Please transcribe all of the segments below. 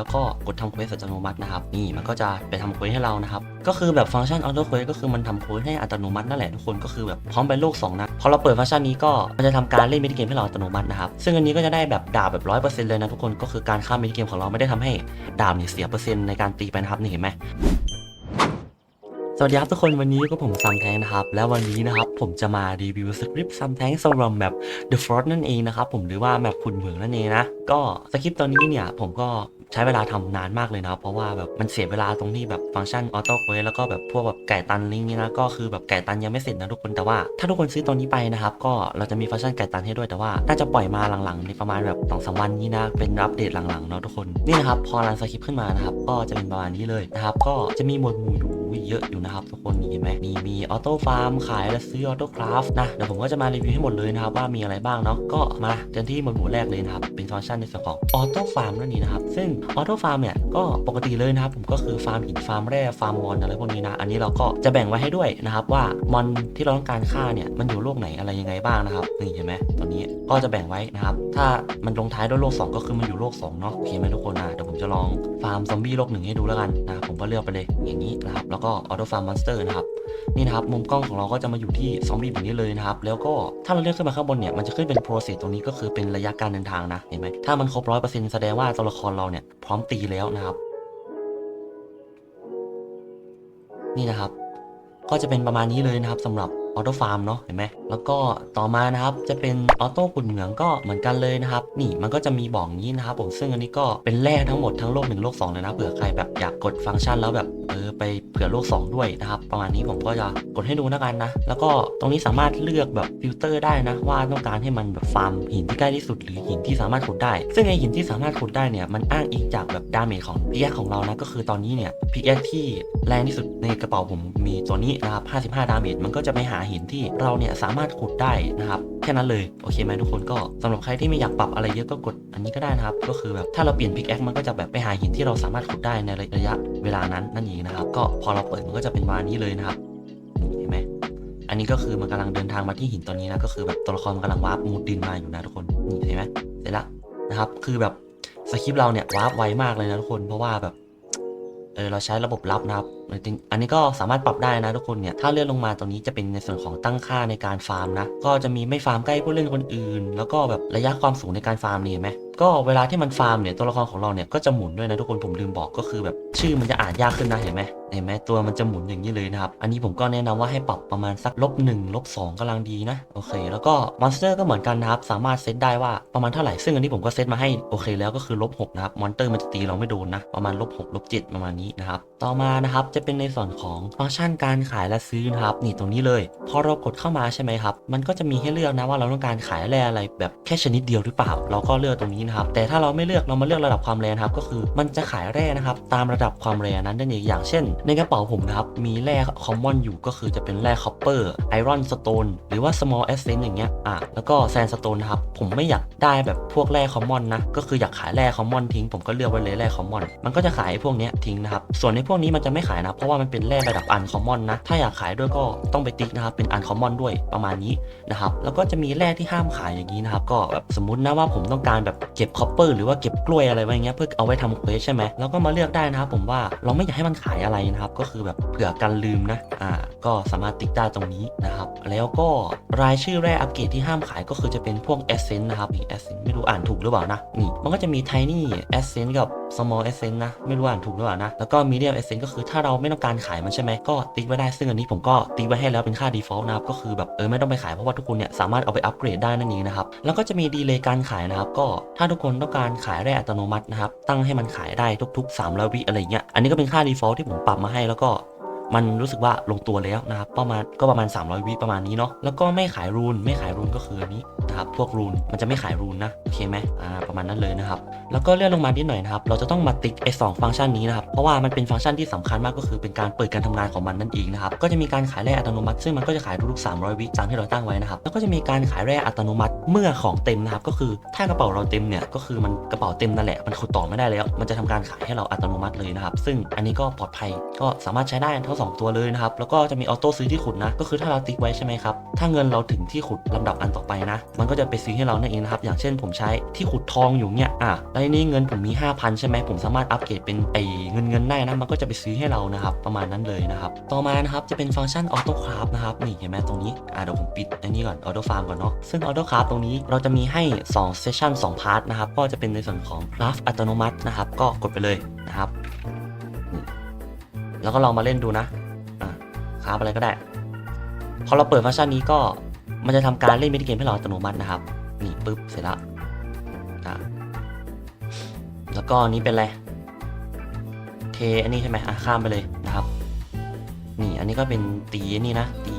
แล้วก็กดทำเควสอัตโนมัตินะครับนี่มันก็จะไปทำเควสให้เรานะครับก็คือแบบฟังก์ชันออโต้เควสก็คือมันทำเควสให้อัตโนมัตินั่นแหละทุกคนก็คือแบบพร้อมไปโลก2นะพอเราเปิดฟังก์ชันนี้ก็มันจะทำการเล่นมินิเกมให้เราอัตโนมัตินะครับซึ่งอันนี้ก็จะได้แบบดาบแบบร้อยเปอร์เซ็นต์เลยนะทุกคนก็คือการข้ามมินิเกมของเราไม่ได้ทำให้ดาบเนี่ยเสียเปอร์เซ็นต์ในการตีไปนะครับนี่เห็นไหมสวัสดีครับทุกคนวันนี้ก็ผมซัมแทงนะครับ แล้ววันนี้นะครับผมจะมารีวิวสคริปต์ซัมแทงสำหรับแบบ The Frost นั่นเองนะครับผมหรือว่าแบบขุนเหมืองนั่นเองนะ ก็สคริปต์ตอนนี้เนี่ยผมก็ ใช้เวลาทำนานมากเลยนะ เพราะว่าแบบมันเสียเวลาตรงที่แบบฟังก์ชันออโต้เควสแล้วก็แบบพวกแบบไก่ตันลิงนี่นะก็คือแบบไก่ตันยังไม่เสร็จนะทุกคนแต่ว่าถ้าทุกคนซื้อตัวนี้ไปนะครับก็เราจะมีฟังก์ชันไก่ตันให้ด้วยแต่ว่าน่าจะปล่อยมาหลังๆในประมาณแบบสองสามวันนี้นะเป็นอัปเดตหลังๆเนาะทุกคนนี่นะครับพอรันสคริปต์ขึ้นมานะครับก็จะเป็นประมาณนี้เลยนะครับก็จะมีหมวดหมู่อยู่ เยอะอยู่นะครับทุกคนเห็นไหมมีมีออโต้ฟาร์มขายและซื้อออโต้คราฟนะเดี๋ยวผมก็จะมารีวิวให้หมดเลยนะครับว่ามีอะไรบ้างเนาะก็มาเริ่มที่หมวดหมู่แรกเลยนะครับเป็นฟังก์ชันในส่วนของออโต้ฟาร์มนั่นเองนะครับซึ่งออโต้ฟาร์มเนี่ยก็ปกติเลยนะครับผมก็คือฟาร์มหินฟาร์มแร่ฟาร์มมอนอะไรพวกนี้นะอันนี้เราก็จะแบ่งไว้ให้ด้วยนะครับว่ามอนที่เราต้องการฆ่าเนี่ยมันอยู่โลกไหนอะไรยังไงบ้างนะครับนี่เห็นไหมตอนนี้ก็จะแบ่งไว้นะครับถ้ามันลงท้ายด้วยโลก 2 ก็คือมันอยู่โลก2เนาะโอเคไหมทุกคนนะเดี๋ยวผมจะลองฟาร์มซอมบี้โลกหนึ่งให้ดูแล้วกันนะผมก็เลือกไปเลยอย่างนี้นะครับแล้วก็ออโต้ฟาร์มมอนสเตอร์นะครับนี่นะครับมุมกล้องของเราก็จะมาอยู่ที่ซอมบี้แบบนี้เลยนะครับแล้วก็ถ้าเราเลื่อนขึ้นมาข้างบนเนี่ยมันจะขึ้นเป็นโปรเซสตรงนี้ก็คือเป็นระยะการเดินทางนะเห็นไหมถ้ามันครบร้อยเปอร์เซ็นต์แสดงว่าตัวละครเราเนี่ยพร้อมตีแล้วนะครับ นี่นะครับก็จะเป็นประมาณนี้เลยนะครับสำหรับออโต้ฟาร์มเนาะเห็นไหมแล้วก็ต่อมานะครับจะเป็นออโต้ขุนเหมืองก็เหมือนกันเลยนะครับ นี่มันก็จะมีบอกองนี้นะครับผมซึ่งอันนี้ก็เป็นแร่ทั้งหมดทั้งโลกหนึ่งโลกสองเลยนะเผื่อใครแบบอยากกดฟังก์ชันแล้วแบบ เออไปเผื่อโลก 2 ด้วยนะครับ ประมาณนี้ผมก็จะกดให้ดูนะกันนะ แล้วก็ตรงนี้สามารถเลือกแบบฟิลเตอร์ได้นะ ว่าต้องการให้มันแบบฟาร์มหินที่ใกล้ที่สุดหรือหินที่สามารถขุดได้ ซึ่งไอหินที่สามารถขุดได้เนี่ยมันอ้างอิงจากแบบดาเมจของพิกแอของเรานะก็คือตอนนี้เนี่ยพิกแอที่แรงที่สุดในกระเป๋าผมมีตัวนี้นะครับ 55 ดาเมจมันก็จะไปหาหินที่เราเนี่ยสามารถขุดได้นะครับ ค่นั้นเลยโอเคไหมทุกคนก็สำหรับใครที่ไม่อยากปรับอะไรเยอะก็กดอันนี้ก็ได้นะครับก็คือแบบถ้าเราเปลี่ยนพิกแอคมันก็จะแบบไปหาหินที่เราสามารถขุดได้ในระยะเวลานั้นนั่นเองนะครับก็พอเราเปิดมันก็จะเป็นประมานี้เลยนะครับเห็นไหมอันนี้ก็คือมันกำลังเดินทางมาที่หินตัวนี้นะก็คือแบบตัวละครมันกำลังวาร์ปมูดดินมาอยู่นะทุกคนนี่เห็นไหมเสร็จและนะครับคือแบบสคริปต์เราเนี่ยวาร์ปไวมากเลยนะทุกคนเพราะว่าแบบ เออเราใช้ระบบลับนะครับ อันนี้ก็สามารถปรับได้นะทุกคนเนี่ย ถ้าเลื่อนลงมาตรงนี้จะเป็นในส่วนของตั้งค่าในการฟาร์มนะ ก็จะมีไม่ฟาร์มใกล้ผู้เล่นคนอื่น แล้วก็แบบระยะความสูงในการฟาร์มนี่เห็นไหมก็เวลาที่มันฟาร์มเนี่ยตัวละครของเราเนี่ยก็จะหมุนด้วยนะทุกคนผมลืมบอกก็คือแบบชื่อมันจะอ่านยากขึ้นนะเห็นไหม เห็นไหมตัวมันจะหมุนอย่างนี้เลยนะครับ อันนี้ผมก็แนะนำว่าให้ปรับประมาณสักลบหนึ่งลบสองกำลังดีนะ โอเค แล้วก็มอนสเตอร์ก็เหมือนกันนะครับ สามารถเซตได้ว่าประมาณเท่าไหร่ ซึ่งอันนี้ผมก็เซตมาให้โอเคแล้วก็คือลบหกนะครับ มอนสเตอร์มันจะตีเราไม่โดนนะ ประมาณลบหกลบเจ็ดประมาณนี้นะครับ ต่อมานะครับจะเป็นในส่วนของฟังก์ชันการขายและซื้อนะครับ นี่ตรงนี้เลย พอเรากดเข้ามาใช่ไหมครับ มันก็จะมีให้เลือกนะว่าเราต้องการขายแร่อะไรแบบแค่ชนิดเดียวหรือเปล่า เราก็เลือกตรงนี้นะครับ แต่ถ้าเราไม่เลือกเรามาเลือกระดับความแรงครับ ก็คือมันจะขายแร่นะครับตามระดับความแรงนั้นนั่นเองอย่างเช่นในกระเป๋าผมนะครับ มีแร่คอมมอนอยู่ก็คือจะเป็นแร่คอปเปอร์ไอรอนสโตนหรือว่า small essence อย่างเงี้ยอะแล้วก็แซนสโตนนะครับ ผมไม่อยากได้แบบพวกแร่คอมมอนนะ ก็คืออยากขายแร่คอมมอนทิ้งผมก็เลือกไว้เลยแร่คอมมอนมันก็จะขายพวกเนี้ยทิ้งนะครับ ส่วนในพวกนี้มันจะไม่ขายนะเพราะว่ามันเป็นแร่ระดับอันคอมมอนนะถ้าอยากขายด้วยก็ต้องไปติ๊กนะครับเป็นอันคอมมอนด้วยประมาณนี้นะครับแล้วก็จะมีแร่ที่ห้ามขายอย่างนี้นะครับก็แบบสมมตินะว่าผมต้องการแบบเก็บคอปเปอร์หรือว่าเก็บกล้วยอะไรไว้อย่างเงี้ยเพื่อเอาไว้ทำเควสใช่ไหมแล้วก็มาเลือกได้นะครับผมว่าเราไม่อยากให้มันขายอะไรนะครับก็คือแบบเผื่อกันลืมนะอ่าก็สามารถติ๊กได้ตรงนี้นะครับ แล้วก็รายชื่อแร่อัปเกรดที่ห้ามขายก็คือจะเป็นพวก Essence นะครับนี่ Essence ไม่รู้อ่านถูกหรือเปล่านะนี่มันก็จะมี Tiny Essence กับ Small Essence นะไม่รู้อ่านถูกหรือเปล่านะแล้วก็ Medium Essence ก็คือถ้าเราไม่ต้องการขายมันใช่ไหมก็ติ๊กไว้ได้ซึ่งอันนี้ผมก็ติ๊กไว้ให้แล้วเป็นค่า default นะครับก็คือแบบเออไม่ต้องไปขายเพราะว่าทุกคนเนี่ยสามารถเอาไปอัปเกรดได้นั่นเองนะครับแล้วก็จะมีดีเลย์การขายนะครับก็ถ้าทุกคนต้องการขายแร่อัตโนมัตินะครับตั้งให้มันขายได้ทุก ๆ300วิอะไรเงี้ยอันนี้ก็เป็นค่า default ที่ผมปรับมาให้แล้วก็มันรู้สึกว่าลงตัวแล้วนะครับประมาณก็ประมาณ 300 วิประมาณนี้เนาะแล้วก็ไม่ขายรูนไม่ขายรูนก็คืออันนี้ นะครับพวกรูนมันจะไม่ขายรูนนะโอเคไหมอ่าประมาณนั้นเลยนะครับแล้วก็เลื่อนลงมานิดหน่อยนะครับเราจะต้องมาติ๊กไอ้สองฟังก์ชันนี้นะครับเพราะว่ามันเป็นฟังก์ชันที่สำคัญมากก็คือเป็นการเปิดการทำงานของมันนั่นเองนะครับก็จะมีการขายแร่อัตโนมัติ ซึ่งมันก็จะขายทุกๆ300 วิตามที่เราตั้งไว้นะครับแล้วก็จะมีการขายแร่อัตโนมัติเมื่อของเต็มนะครับก็คือถ้ากระเป๋าเราเต็มเนี่ยก็คือมันกระเป๋าเต็มนั่นแหละมันขุดต่อไม่ได้แล้ว มันจะทำการขายให้เราอัตโนมัติเลยนะครับซึ่งอันนี้ก็ปลอดภัยก็สามารถใช้ได้ทั้งสองตัวเลยนะครับแล้วก็จะมีออโต้ซื้อที่ขุดนะก็คือถ้าเราติ๊กไว้ใช่ไหมครับถ้าเงินเราถึงที่ขุดลำดับอันต่อไปนะมันก็จะไปซื้อให้เรานั่นเองนะครับอย่างเช่นผมใช้ที่ขุดทองอยู่เนี่ยอะแล้วนี้เงินผมมี 5,000 ใช่ไหมผมสามารถอัปเกรดเป็นไอเงินเงินได้นะมันก็จะไปซื้อให้เรานะครับประมาณนั้นเลยนะครับต่อมานะครับจะเป็นฟังก์ชันออโต้คราฟนะครับนี่เห็นไหมตรงนี้อะเดี๋ยวผมปิดอันนี้ก่อนออโต้ฟาร์มก่อนเนาะซึ่งออโต้คราฟตรงนี้เราจะมีให้2เซสชั่น2พาร์ทนะครับก็จะเป็นในส่วนของคราฟอัตโนมัตินะครับก็กดไปเลยนะครับแล้วก็ลองมาเล่นดูนะอะคราฟอะไรก็ได้พอเราเปิดฟังก์ชันนี้ก็ มันจะทำการเล่นมินิเกมให้เราอัตโนมัตินะครับ นี่ปุ๊บเสร็จแล้วอะแล้วก็อันนี้เป็นอะไรเทอันนี้ใช่ไหมอะข้ามไปเลยนะครับ นี่อันนี้ก็เป็นตีนี่นะตี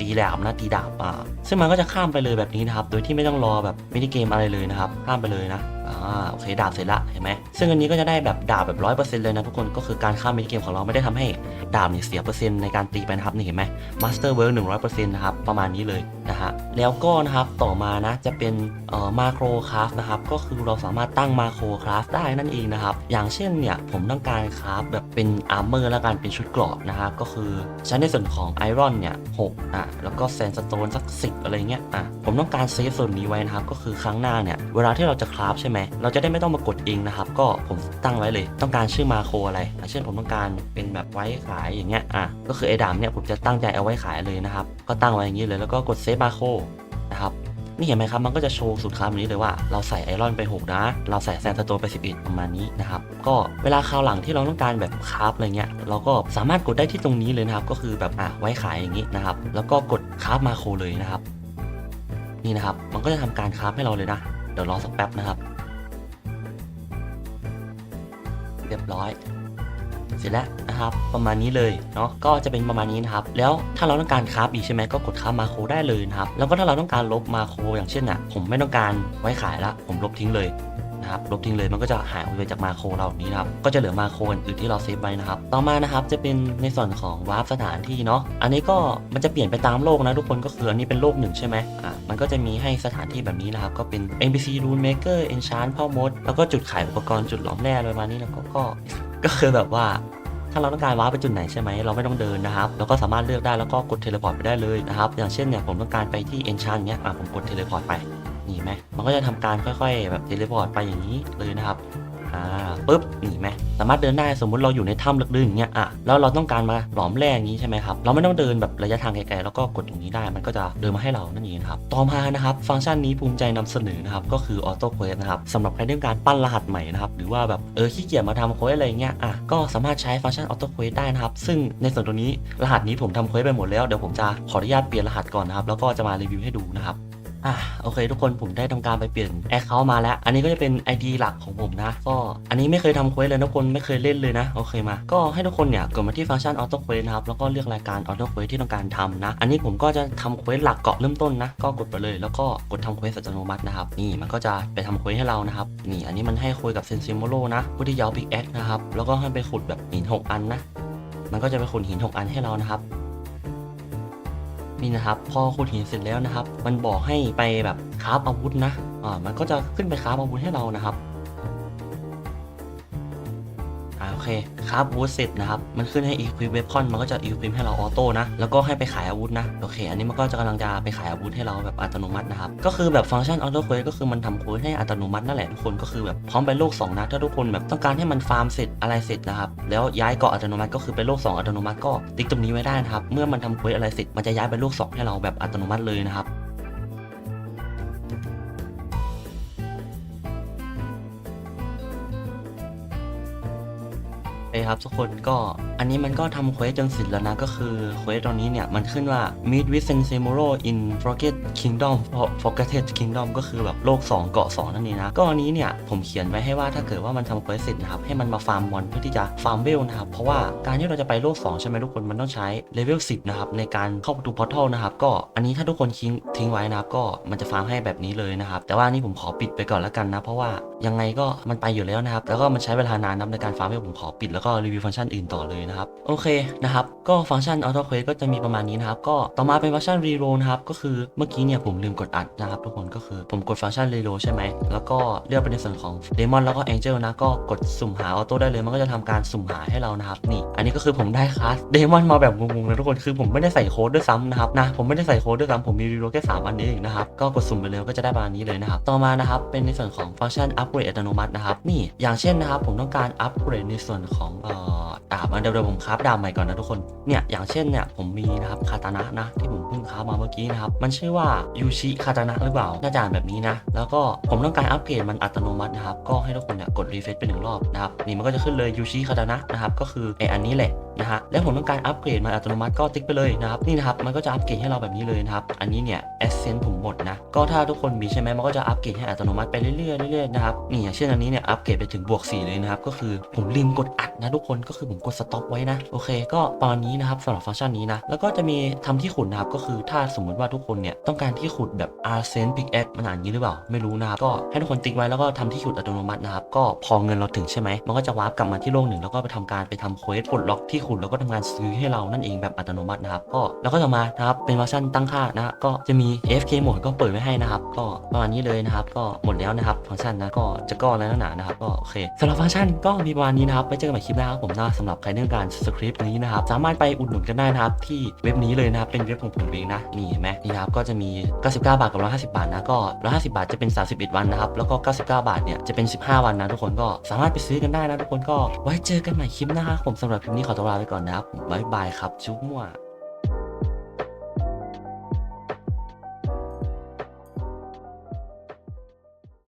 ตีแหลมนะตีดาบอ่า ซึ่งมันก็จะข้ามไปเลยแบบนี้นะครับ โดยที่ไม่ต้องรอแบบมินิเกมอะไรเลยนะครับ ข้ามไปเลยนะอ่าโอเคดาบเสร็จละเห็นไหมซึ่งอันนี้ก็จะได้แบบดาบแบบร้อยเปอร์เซ็นต์เลยนะทุกคนก็คือการข้ามมินิเกมของเราไม่ได้ทำให้ดาบเนี่ยเสียเปอร์เซ็นต์ในการตีไปนะครับนี่เห็นไหมมาสเตอร์เวิร์กหนึ่งร้อยเปอร์เซ็นต์นะครับประมาณนี้เลยนะฮะแล้วก็นะครับต่อมานะจะเป็นเอ่อมาโครคราฟนะครับก็คือเราสามารถตั้งมาโครคราฟได้นั่นเองนะครับอย่างเช่นเนี่ยผมต้องการคราฟแบบเป็นอาร์เมอร์แล้วกันเป็นชุดเกราะนะฮะก็คือใช้ในส่วนของไอรอนเนี่ยหกอะแล้วก็แซนสโตนสักสิบอะไรเงี้ยอะผมต้องการเซฟส่วนนี้ไว้นะครับก็คือครั้งหน้าเนี่ยเวลาที่เราจะคราฟใช่ไหมเราจะได้ไม่ต้องมากดเองนะครับก็ผมตั้งไว้เลย ต้องการชื่อมาโคอะไรเช่นผมต้องการเป็นแบบไว้ขายอย่างเงี้ยอะก็คือไอ้ดามเนี่ยผมจะตั้งใจเอาไว้ขายเลยนะครับก็ตั้งไว้อย่างนี้เลยแล้วก็กดเซฟมาโคนะครับ นี่เห็นไหมครับ มันก็จะโชว์สุดคำนี้เลยว่าเราใส่ไอรอนไป 6 นะ เราใส่แซนสโตนไป 11 ประมาณนี้นะครับ ก็เวลาคราวหลังที่เราต้องการแบบคราฟอะไรเงี้ย เราก็สามารถกดได้ที่ตรงนี้เลยนะครับ ก็คือแบบอะไว้ขายอย่างนี้นะครับ แล้วก็กดคราฟมาโคเลยนะครับ นี่นะครับ มันก็จะทำการคราฟให้เราเลยนะ เดี๋ยวรอสักแป๊บนะครับ เรียบร้อย เสร็จแล้วนะครับประมาณนี้เลยเนาะก็จะเป็นประมาณนี้นะครับแล้วถ้าเราต้องการคราฟอีกใช่ไหมก็กดคราฟมาโคได้เลยนะครับแล้วก็ถ้าเราต้องการลบมาโคอย่างเช่นอะผมไม่ต้องการไว้ขายละผมลบทิ้งเลยนะครับลบทิ้งเลยมันก็จะหายไปจากมาโครเราแบบนี้นะครับก็จะเหลือมาโครอื่นที่เราเซฟไว้นะครับต่อมานะครับจะเป็นในส่วนของวาร์ปสถานที่เนาะอันนี้ก็มันจะเปลี่ยนไปตามโลกนะทุกคนก็คืออันนี้เป็นโลกหนึ่งใช่ไหมอะมันก็จะมีให้สถานที่แบบนี้นะครับก็เป็น NPC Rune Maker Enchant พ่อมดแล้วก็จุดขายอุปกรณ์จุดหลอมแร่อะไรประมาณนี้แล้วก็ ก็คือแบบว่าถ้าเราต้องการว้าร์ปไปจุดไหนใช่ไหมเราไม่ต้องเดินนะครับเราก็สามารถเลือกได้แล้วก็กดเทเลพอร์ตไปได้เลยนะครับ อย่างเช่นเนี่ยผมต้องการไปที่เอนชานเนี้ยอะผมกดเทเลพอร์ตไปนี่ไหมมันก็จะทำการค่อย ๆ แบบเทเลพอร์ตไปอย่างนี้เลยนะครับ อ่าปุ๊บนี่ไหมสามารถเดินได้สมมุติเราอยู่ในถ้ำลึกๆอย่างเงี้ยอะแล้วเราต้องการมาหลอมแร่อย่างนี้ใช่ไหมครับเราไม่ต้องเดินแบบระยะทางไกลๆแล้วก็กดอย่างนี้ได้มันก็จะเดินมาให้เรานั่นเองครับต่อมานะครับฟังก์ชันนี้ภูมิใจนำเสนอนะครับก็คือออโต้เควสนะครับสำหรับใครที่ต้องการปั้นรหัสใหม่นะครับหรือว่าแบบเออขี้เกียจมาทำเควสอะไรเงี้ยอะก็สามารถใช้ฟังก์ชันออโต้เควสได้นะครับซึ่งในส่วนตรงนี้รหัสนี้ผมทำเควสไปหมดแล้วเดี๋ยวผมจะขออนุญาตเปลี่ยนรหัสก่อนนะครับแล้วก็จะมารีวิวให้ดูนะครับ อะโอเค ทุกคนผมได้ทำการไปเปลี่ยนแอคเคาท์มาแล้ว อันนี้ก็จะเป็น ID หลักของผมนะ ก็อันนี้ไม่เคยทำเควสเลยนะทุกคนไม่เคยเล่นเลยนะโอเคมา ก็ให้ทุกคนเนี่ยกดมาที่ฟังก์ชันออโต้เควสนะครับแล้วก็เลือกรายการออโต้เควสที่ต้องการทำนะ อันนี้ผมก็จะทำเควสหลักเกาะเริ่มต้นนะ ก็กดไปเลย แล้วก็กดทำเควสอัตโนมัตินะครับนี่มันก็จะไปทำเควสให้เรานะครับนี่อันนี้มันให้คุยกับเซนซิโมโลนะผู้ที่ยาวพิกแอคนะครับแล้วก็ให้ไปขุดแบบหินหกอันนะมันก็จะไปขุดหินหกอันให้เรานะครับ นี่นะครับ พอขุดหินเสร็จแล้วนะครับ มันบอกให้ไปแบบคราฟอาวุธนะอ่ามันก็จะขึ้นไปคราฟอาวุธให้เรานะครับ เคคราฟอาวุธเสร็จนะครับ มันขึ้นให้ equip weapon มันก็จะ equip ให้เราออโต้นะ แล้วก็ให้ไปขายอาวุธนะ โอเค อันนี้มันก็จะกำลังจะไปขายอาวุธให้เราแบบอัตโนมัตินะครับ ก็คือแบบฟังก์ชันออโต้เควสก็คือมันทำเควสให้อัตโนมัตินั่นแหละทุกคน ก็คือแบบพร้อมไปโลก2นะถ้าทุกคนแบบต้องการให้มันฟาร์มเสร็จอะไรเสร็จนะครับ แล้วย้ายเกาะอัตโนมัติก็คือไปโลก2อัตโนมัติก็ติ๊กตรงนี้ไว้ได้นะครับ เมื่อมันทำเควสอะไรเสร็จมันจะย้ายไปโลก2ให้เราแบบอัตโนมัติเลยนะครับ คครับทุกคนก็อันนี้มันก็ทำเควสจนเสร็จแล้วนะ ก็คือเควสตอนนี้เนี่ย มันขึ้นว่า meet with Sensimuro in Forget Kingdom Forgotten Kingdom ก็คือแบบโลก 2 เกาะ 2 นั่นเองนะ ก็อันนี้เนี่ย ผมเขียนไว้ให้ว่าถ้าเกิดว่ามันทำเควสเสร็จนะครับ ให้มันมาฟาร์มมอนเพื่อที่จะฟาร์มเวลนะครับ เพราะว่าการที่เราจะไปโลก 2 ใช่ไหมทุกคนมันต้องใช้เลเวล 10 นะครับ ในการเข้าประตูพอร์ทัลนะครับ ก็อันนี้ถ้าทุกคนทิ้งทิ้งไว้นะครับก็มันจะฟาร์มให้แบบนี้เลยนะครับแต่ว่านี่ผมขอปิดไปก่อนแล้วกันนะ เพราะว่ายังไงก็มันไปอยู่แล้วนะครับแล้วก็มันใช้เวลานานนะในการฟาร์มเวลผมขอปิดแล้วแล้วก็รีวิวฟังก์ชันอื่นต่อเลยนะครับ โอเคนะครับ ก็ฟังก์ชัน Auto Quest ก็จะมีประมาณนี้นะครับ ก็ต่อมาเป็นฟังก์ชัน Reroll นะครับ ก็คือเมื่อกี้เนี่ยผมลืมกดอัดนะครับทุกคนก็คือผมกดฟังก์ชัน Reroll ใช่ไหม แล้วก็เลือกเป็นในส่วนของ Demon แล้วก็ Angel นะ ก็กดสุ่มหาออโต้ได้เลยมันก็จะทำการสุ่มหาให้เรานะครับนี่ อันนี้ก็คือผมได้คลาส Demon มาแบบงงๆนะทุกคนคือผมไม่ได้ใส่โค้ดด้วยซ้ำนะครับนะผมไม่ได้ใส่โค้ดด้วยซ้ำผมมี Reroll แค่3อันนี้เองนะครับก็กดสุ่มไปเลยก็จะได้ประมาณนี้เลยนะครับต่อมานะครับเป็นในส่วนของฟังก์ชันอัปเกรดอัตโนมัตินะครับนี่อย่างเช่นนะครับผมต้องการอัปเกรดในส่วนของเอ่อดาบอันเดียวๆผมคราฟดาบใหม่ก่อนนะทุกคนเนี่ยอย่างเช่นเนี่ยผมมีนะครับคาตานะนะที่ผมเพิ่งคราฟมาเมื่อกี้นะครับมันชื่อว่ายูชิคาตานะหรือเปล่าน่าจะอ่านแบบนี้นะ แล้วก็ผมต้องการอัปเกรดมันอัตโนมัตินะครับก็ให้ทุกคนเนี่ยกดรีเฟรชไปหนึ่งรอบนะครับนี่มันก็จะขึ้นเลยยูชิคาตานะนะครับก็คือไออันนี้แหละนะฮะแล้วผมต้องการอัปเกรดมันอัตโนมัติก็ติ๊กไปเลยนะครับนี่นะครับมันก็จะอัปเกรดให้เราแบบนี้เลยนะครับอันนี้เนี่ยเอเซนผมหมดนะก็ถ้าทุกคนมีใช่ไหมมันก็จะอัปเกรดให้อัตโนมัติไปเรื่อยๆเรื่อยๆนะครับนี่อย่างเช่นอันนี้เนี่ยอัปเกรดไปถึงบวก4เลยนะครับก็คือผมลืมกดอัดนะทุกคนก็คือผมกดสต็อปไว้นะโอเค ก็ประมาณนี้นะครับสำหรับฟังก์ชันนี้นะแล้วก็จะมีทำที่ขุดนะครับก็คือถ้าสมมุติว่าทุกคนเนี่ยต้องการที่ขุดแบบ a r s e n pickaxe มันอ่านอย่างนี้หรือเปล่าไม่รู้นะครับก็ให้ทุกคนติ๊กไว้แล้วก็ทำที่ขุดอัตโนมัตินะครับก็พอเงินเราถึงใช่ไหมมันก็จะวาร์ปกลับมาที่โลกหนึ่งแล้วก็ไปทำการไปทำเควสปลดล็อกที่ขุดแล้วก็ทำการซื้อให้เรานั่นเองแบบอัตโนมัตินะครับก็แล้วก็จะมานะครับเป็นฟังก์ชันตั้งค่านะก็จะมี fk โหมดก็เปิดไว้ให้นะครับก็ประมาณนี้เลยนะครับก็หมดแล้วนะครับฟังก์ชันนะก็จะก้อนแล้วหนานะครับก็โอเคสำหรับฟังก์ชันก็มีประมาณนี้นะครับไว้เจอกันใหม่ลิปหน้าครับผมนะสำหรับใครต้องการสคริปต์นี้นะครับสามารถไปอุดหนุนกันได้นะครับที่เว็บนี้เลยนะครับเป็นเว็บของผมเองนะนี่เห็นไหมนี่ครับก็จะมี 99 บาทกับ 150 บาทนะก็ 150 บาทจะเป็น 31 วันนะครับแล้วก็ 99 บาทเนี่ยจะเป็น 15 วันนะทุกคนก็สามารถไปซื้อกันได้นะทุกคนก็ไว้เจอกันใหม่คลิปนะครับผมสำหรับคลิปนี้ขอตัวลาไปก่อนนะครับบ๊ายบายครับจุ๊บมั่ว